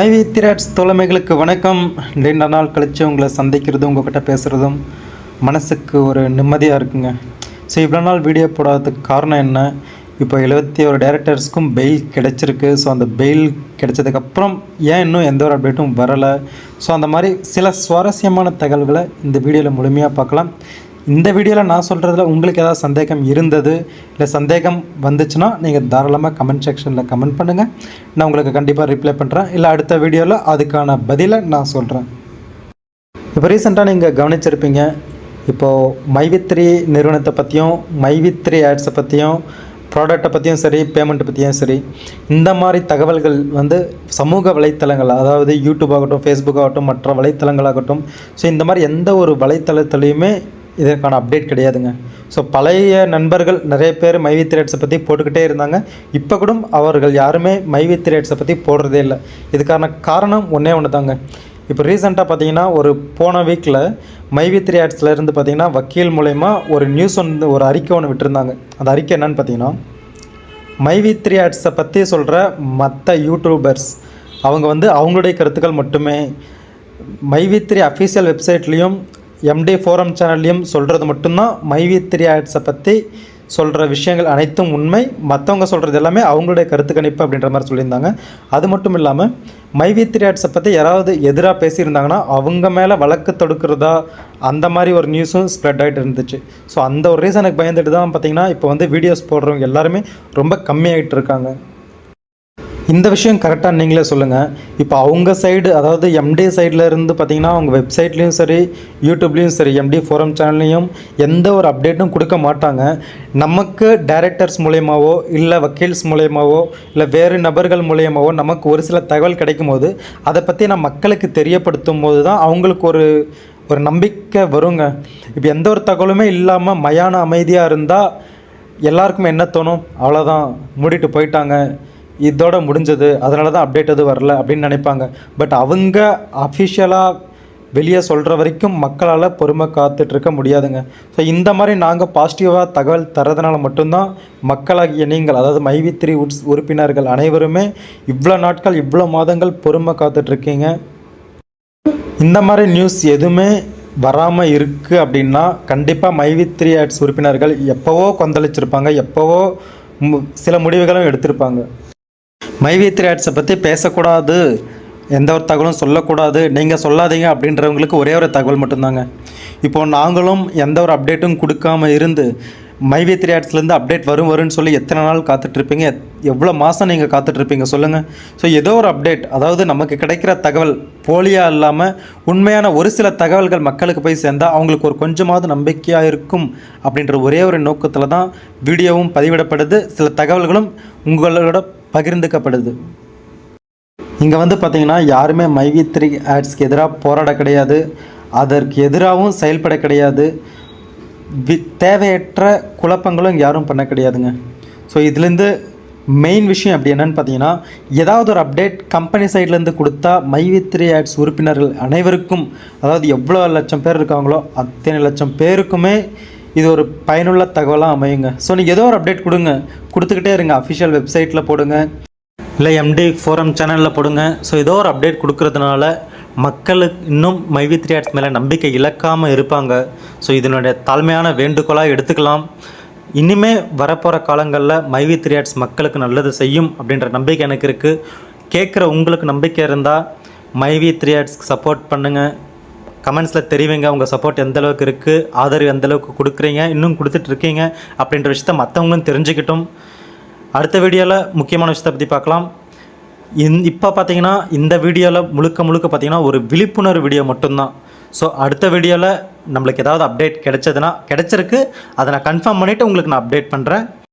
IV திராட்ஸ் தோழமைகளுக்கு வணக்கம். நீண்ட நாள் கழித்து உங்களை சந்திக்கிறதும் உங்ககிட்ட பேசுகிறதும் மனசுக்கு ஒரு நிம்மதியாக இருக்குங்க. ஸோ இவ்வளோ நாள் வீடியோ போடாததுக்கு காரணம் என்ன? இப்போ எழுபத்தி ஒரு டேரக்டர்ஸ்க்கும் பெயில் கிடச்சிருக்கு. ஸோ அந்த பெயில் கிடைச்சதுக்கப்புறம் ஏன் இன்னும் எந்த ஒரு அப்டேட்டும் வரலை? ஸோ அந்த மாதிரி சில சுவாரஸ்யமான தகவல்களை இந்த வீடியோவில் முழுமையாக பார்க்கலாம். இந்த வீடியோவில் நான் சொல்கிறதுல உங்களுக்கு ஏதாவது சந்தேகம் இருந்தது இல்லை சந்தேகம் வந்துச்சுன்னா நீங்கள் தாராளமாக கமெண்ட் செக்ஷனில் கமெண்ட் பண்ணுங்கள் நான் உங்களுக்கு கண்டிப்பாக ரிப்ளை பண்ணுறேன் இல்லை அடுத்த வீடியோவில் அதுக்கான பதிலை நான் சொல்கிறேன் இப்போ ரீசெண்டாக நீங்கள் கவனிச்சிருப்பீங்க. இப்போது மைவித்ரி நிறுவனத்தை பற்றியும் மைவித்ரி ஆட்ஸை பற்றியும் ப்ராடக்ட்டை பற்றியும் சரி பேமெண்ட்டை பற்றியும் சரி இந்த மாதிரி தகவல்கள் வந்து சமூக வலைத்தளங்கள் அதாவது யூடியூப் ஆகட்டும் ஃபேஸ்புக் ஆகட்டும் மற்ற வலைத்தளங்களாகட்டும் ஸோ இந்த மாதிரி எந்த ஒரு வலைத்தளத்துலேயுமே இதற்கான அப்டேட் கிடையாதுங்க. ஸோ பழைய நண்பர்கள் நிறைய பேர் மைவி த்ரேட்ஸை பற்றி போட்டுக்கிட்டே இருந்தாங்க. இப்போ கூட அவர்கள் யாருமே மைவி த்ரேட்ஸை பற்றி போடுறதே இல்லை. இதுக்கான காரணம் ஒன்றே ஒன்று தாங்க இப்போ ரீசெண்டாக பார்த்தீங்கன்னா ஒரு போன வீக்கில் மைவித்ரி ஆட்ஸில் இருந்து பார்த்தீங்கன்னா வக்கீல் மூலயமா ஒரு நியூஸ் வந்து ஒரு அறிக்கை ஒன்று விட்டுருந்தாங்க. அந்த அறிக்கை என்னன்னு பார்த்தீங்கன்னா மைவி த்ரீ ஆட்ஸை பற்றி சொல்கிற மற்ற யூடியூபர்ஸ் அவங்க வந்து அவங்களுடைய கருத்துக்கள் மட்டுமே. மைவி த்ரீ அஃபீஷியல் வெப்சைட்லேயும் எம்டி ஃபோரம் சேனல்லையும் சொல்கிறது மட்டும்தான். மைவித்ரி ஆட்ஸை பற்றி சொல்கிற விஷயங்கள் அனைத்தும் உண்மை. மற்றவங்க சொல்கிறது எல்லாமே அவங்களுடைய கருத்து கணிப்பு அப்படின்ற மாதிரி சொல்லியிருந்தாங்க. அது மட்டும் இல்லாமல் மைவித்ரி ஆட்ஸை பற்றி யாராவது எதிராக பேசியிருந்தாங்கன்னா அவங்க மேலே வழக்கு தொடுக்கிறதா அந்த மாதிரி ஒரு நியூஸும் ஸ்ப்ரெட் ஆகிட்டு இருந்துச்சு. ஸோ அந்த ஒரு ரீசனுக்கு பயந்துட்டு தான் பார்த்திங்கன்னா இப்போ வந்து வீடியோஸ் போடுறவங்க எல்லாருமே ரொம்ப கம்மியாகிட்டு இருக்காங்க. இந்த விஷயம் கரெக்டாக நீங்களே சொல்லுங்கள் இப்போ அவங்க சைடு அதாவது எம்டி சைடில் இருந்து பார்த்தீங்கன்னா அவங்க வெப்சைட்லேயும் சரி யூடியூப்லேயும் சரி எம்டி ஃபோரம் சேனல்லையும் எந்த ஒரு அப்டேட்டும் கொடுக்க மாட்டாங்க. நமக்கு டைரக்டர்ஸ் மூலியமாவோ இல்லை வக்கீல்ஸ் மூலியமாவோ இல்லை வேறு நபர்கள் மூலியமாவோ நமக்கு ஒரு சில தகவல் கிடைக்கும் போது அதை பற்றி நான் மக்களுக்கு தெரியப்படுத்தும் போது தான் அவங்களுக்கு ஒரு ஒரு நம்பிக்கை வருங்க. இப்போ எந்த ஒரு தகவலுமே இல்லாமல் மயான அமைதியாக இருந்தால் எல்லாருக்குமே என்ன தோணும்? அவ்வளோதான் மூடிட்டு போயிட்டாங்க. இதோட முடிஞ்சது. அதனால தான் அப்டேட் எதுவும் வரல அப்படின்னு நினைப்பாங்க. பட் அவங்க அஃபிஷியலாக வெளியே சொல்கிற வரைக்கும் மக்களால் பொறுமை காத்துட்ருக்க முடியாதுங்க. ஸோ இந்த மாதிரி நாங்கள் பாசிட்டிவாக தகவல் தரதுனால மட்டும்தான் மக்களாகிய நீங்கள் அதாவது மைவித்திரி உட்ஸ் உறுப்பினர்கள் அனைவருமே இவ்வளோ நாட்கள் இவ்வளோ மாதங்கள் பொறுமை காத்துட்ருக்கீங்க இந்த மாதிரி நியூஸ் எதுவுமே வராமல் இருக்குது அப்படின்னா கண்டிப்பாக மைவித்ரி ஆட்ஸ் உறுப்பினர்கள் எப்போவோ கொந்தளிச்சிருப்பாங்க. எப்போவோ மு- சில முடிவுகளும் எடுத்திருப்பாங்க. மைவித்ரி ஆட்ஸை பற்றி பேசக்கூடாது. எந்த ஒரு தகவலும் சொல்லக்கூடாது. நீங்கள் சொல்லாதீங்க அப்படின்றவங்களுக்கு ஒரே ஒரு தகவல் மட்டும்தாங்க. இப்போ நாங்களும் எந்த ஒரு அப்டேட்டும் கொடுக்காம இருந்து மைவித்ரி ஆட்ஸ்லேருந்து அப்டேட் வரும் வரும்னு சொல்லி எத்தனை நாள் காத்துட்ருப்பீங்க? எவ்வளோ மாதம் நீங்கள் காத்துட்ருப்பீங்க சொல்லுங்கள் ஸோ ஏதோ ஒரு அப்டேட் அதாவது நமக்கு கிடைக்கிற தகவல் போலியாக இல்லாமல் உண்மையான ஒரு சில தகவல்கள் மக்களுக்கு போய் சேர்ந்தால் அவங்களுக்கு ஒரு கொஞ்சமாவது நம்பிக்கையாக இருக்கும் அப்படின்ற ஒரே ஒரு நோக்கத்தில் தான் வீடியோவும் பதிவிடப்படுது. சில தகவல்களும் உங்களோட பகிர்ந்துக்கப்படுது. இங்கே வந்து பார்த்திங்கன்னா யாருமே மைவித்ரி ஆட்ஸ்க்கு எதிராக போராட கிடையாது. அதற்கு எதிராகவும் செயல்பட கிடையாது. வி தேவையற்ற குழப்பங்களும் இங்கே யாரும் பண்ண கிடையாதுங்க. ஸோ இதுலேருந்து மெயின் விஷயம் அப்படி என்னன்னு பார்த்தீங்கன்னா ஏதாவது ஒரு அப்டேட் கம்பெனி சைட்லேருந்து கொடுத்தா மைவித்ரி ஆட்ஸ் உறுப்பினர்கள் அனைவருக்கும் அதாவது எவ்வளோ லட்சம் பேர் இருக்காங்களோ அத்தனை லட்சம் பேருக்குமே இது ஒரு பயனுள்ள தகவலாக அமையுங்க. ஸோ நீங்கள் ஏதோ ஒரு அப்டேட் கொடுங்க. கொடுத்துக்கிட்டே இருங்க. அஃபிஷியல் வெப்சைட்டில் போடுங்க. இல்லை எம்டி ஃபோரம் சேனலில் போடுங்க. ஸோ ஏதோ ஒரு அப்டேட் கொடுக்கறதுனால மக்களுக்கு இன்னும் மைவித்ரி ஆர்ட்ஸ் மேலே நம்பிக்கை இழக்காமல் இருப்பாங்க. ஸோ இதனுடைய தாழ்மையான வேண்டுகோளாக எடுத்துக்கலாம். இனிமே வரப்போகிற காலங்களில் மைவி த்ரீ ஆர்ட்ஸ் மக்களுக்கு நல்லது செய்யும் அப்படின்ற நம்பிக்கை எனக்கு இருக்குது கேட்குற உங்களுக்கு நம்பிக்கை இருந்தால் மைவி த்ரீ ஆர்ட்ஸ்க்கு சப்போர்ட் பண்ணுங்கள் கமெண்ட்ஸில் தெரிவிங்க உங்கள் சப்போர்ட் எந்த அளவுக்கு இருக்குது ஆதரவு எந்த அளவுக்கு கொடுக்குறீங்க இன்னும் கொடுத்துட்டு இருக்கீங்க அப்படின்ற விஷயத்த மற்றவங்களும் தெரிஞ்சுக்கிட்டும். அடுத்த வீடியோவில் முக்கியமான விஷயத்தை பற்றி பார்க்கலாம். இந் இப்போ பார்த்தீங்கன்னா இந்த வீடியோவில் முழுக்க முழுக்க பார்த்தீங்கன்னா ஒரு விழிப்புணர்வு வீடியோ மட்டும்தான். ஸோ அடுத்த வீடியோவில் நம்மளுக்கு ஏதாவது அப்டேட் கிடைச்சதுன்னா கிடச்சிருக்கு. அதை நான் கன்ஃபார்ம் பண்ணிவிட்டு உங்களுக்கு நான் அப்டேட் பண்ணுறேன்